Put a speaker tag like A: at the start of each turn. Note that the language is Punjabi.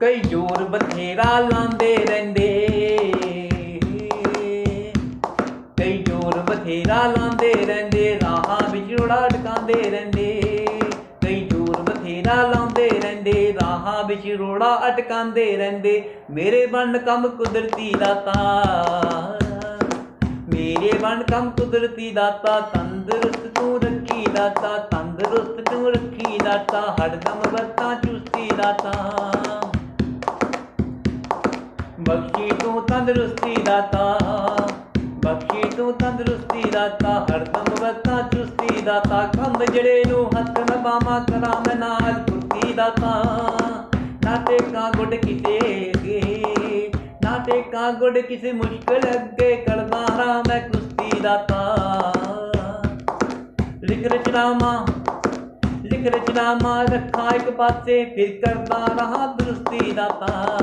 A: ਕਈ ਜੋਰ ਬਥੇਰਾ ਲਾਂਦੇ ਰਹਿੰਦੇ। ਕਈ ਜੋਰ ਬਥੇਰਾ ਲਾਂਦੇ ਰਹਿੰਦੇ, ਰਾਹਾਂ ਵਿੱਚ ਰੋੜਾ ਅਟਕਾਉਂਦੇ ਰਹਿੰਦੇ। ਕਈ ਜੋਰ ਬਥੇਰਾ ਲਾਉਂਦੇ ਰਹਿੰਦੇ, ਰਾਹਾਂ ਵਿੱਚ ਰੋੜਾ ਅਟਕਾਉਂਦੇ ਰਹਿੰਦੇ। ਮੇਰੇ ਬਣ ਕੰਮ ਕੁਦਰਤੀ ਦਾਤਾ। ਮੇਰੇ ਬਣ ਕੰਮ ਕੁਦਰਤੀ ਦਾਤਾ, ਤੰਦਰੁਸਤ ਤੂੰ ਰੱਖੀ ਦਾਤਾ, ਤੰਦਰੁਸਤ ਤੂੰ ਰੱਖੀ ਦਾਤਾ, ਹਰਦਮ ਵਰਤਾਂ ਚੁਸਤੀ ਦਾਤਾ। ਬਖਸ਼ੀ ਤੂੰ ਤੰਦਰੁਸਤੀ ਦਾਤਾ ਬਖਸ਼ੀ ਤੂੰ ਤੰਦਰੁਸਤੀ ਦਾਤਾ ਹਰਦਮ ਵਰਤਾਂ ਚੁਸਤੀ ਦਾਤਾ ਕੰਧ ਜਿਹੜੇ ਨੂੰ ਹੱਥ ਨ ਕਰਾਂ ਮੈਂ ਨਾਲ ਕੁਰਤੀ ਦਾਤਾ ਨਾ ਟੇਕਾਂ ਗੁੱਡ ਕਿਸੇ ਅੱਗੇ, ਨਾ ਟੇਕਾਂ ਗੁੱਡ ਕਿਸੇ ਮੁਸ਼ਕਲ ਅੱਗੇ। ਕਰਦਾ ਰਾਂ ਮੈਂ ਕੁਸ਼ਤੀ ਦਾਤਾ ਲਿਖ ਰਚਨਾਵਾਂ ਲਿਖ ਰਚਨਾਵਾਂ, ਰੱਖਾਂ ਇੱਕ ਪਾਸੇ, ਫਿਰ ਕਰਦਾ ਰਹਾ ਦਰੁਸਤੀ ਦਾਤਾ